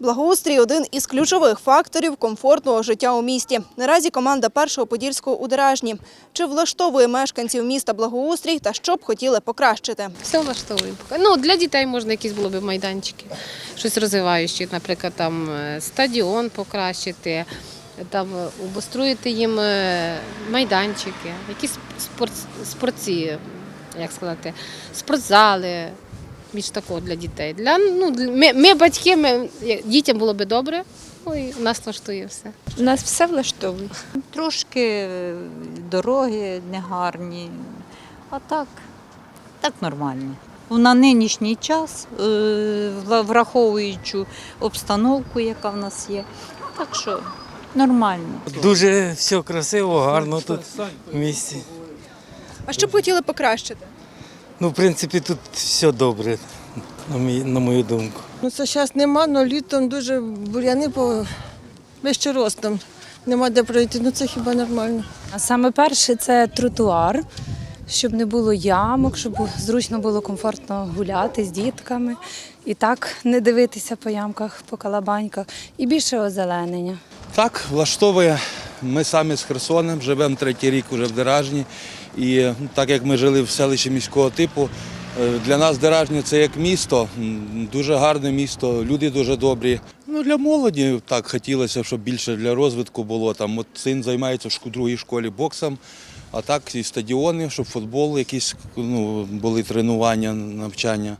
Благоустрій один із ключових факторів комфортного життя у місті. Наразі команда першого подільського у Деражні. Чи влаштовує мешканців міста благоустрій та що б хотіли покращити? Все влаштовуємо. поки. Ну, для дітей можна якісь було б майданчики, щось розвиваючі, наприклад, там е, стадіон покращити, там е, обустроїти їм е, майданчики, якісь спорт, спортці, як сказати, спортзали. Більш такого для дітей. Для, ну, ми, ми батьки, ми, дітям було би добре, ну і нас влаштує все. У нас все влаштовує. Трошки е, дороги негарні, а так, так нормально. На нинішній час, е, враховуючи обстановку, яка в нас є, так що нормально. Дуже все красиво, гарно тут в місті. А що б хотіли покращити? Ну, в принципі, тут все добре, на, мій, на мою думку. Ну це зараз нема, але літом дуже бур'яни по вище ростом. Нема де пройти, ну це хіба нормально. А саме перше це тротуар, щоб не було ямок, щоб зручно було комфортно гуляти з дітками і так не дивитися по ямках, по калабаньках, і більше озеленення. Так, влаштовує. Ми самі з Херсоном, живемо третій рік уже в Деражні. І ну, так як ми жили в селищі міського типу, е, для нас Деражні це як місто, дуже гарне місто, люди дуже добрі. Ну, для молоді так хотілося, щоб більше для розвитку було. Там от син займається в другій школі боксом, а так і стадіони, щоб футбол, якісь ну, були тренування, навчання.